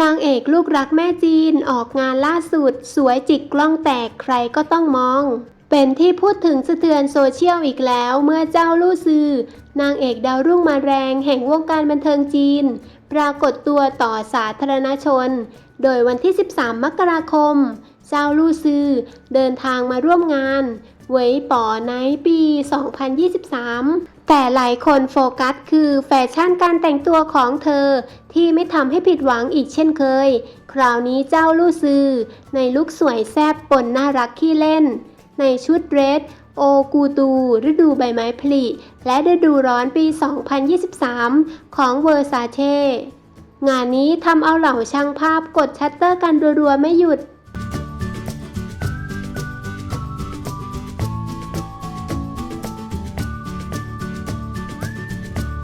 นางเอกลูกรักแม่จีนออกงานล่าสุด สวยจิกกล้องแตกใครก็ต้องมอง เป็นที่พูดถึงสะเทือนโซเชียลอีกแล้วเมื่อเจ้าลู่ซือนางเอกดาวรุ่งมาแรงแห่งวงการบันเทิงจีน ปรากฏตัวต่อสาธารณชน โดยวันที่ 13 มกราคม เจ้าลู่ซือเดินทางมาร่วมงานเวยป๋อไนปี 2023 แต่หลายคนโฟกัสคือแฟชั่นการแต่งตัวของเธอที่ไม่ทำให้ผิดหวังอีกเช่นเคย คราวนี้เจ้าลู่ซือ ในลุคสวยแซ่บปนน่ารักขี้เล่น ในชุดเดรสโอกูตู ฤดูใบไม้ผลิ และฤดูร้อนปี 2023 ของเวอร์ซาเช่งานนี้ทำเอาเหล่าช่างภาพกดชัตเตอร์กันรัวๆไม่หยุด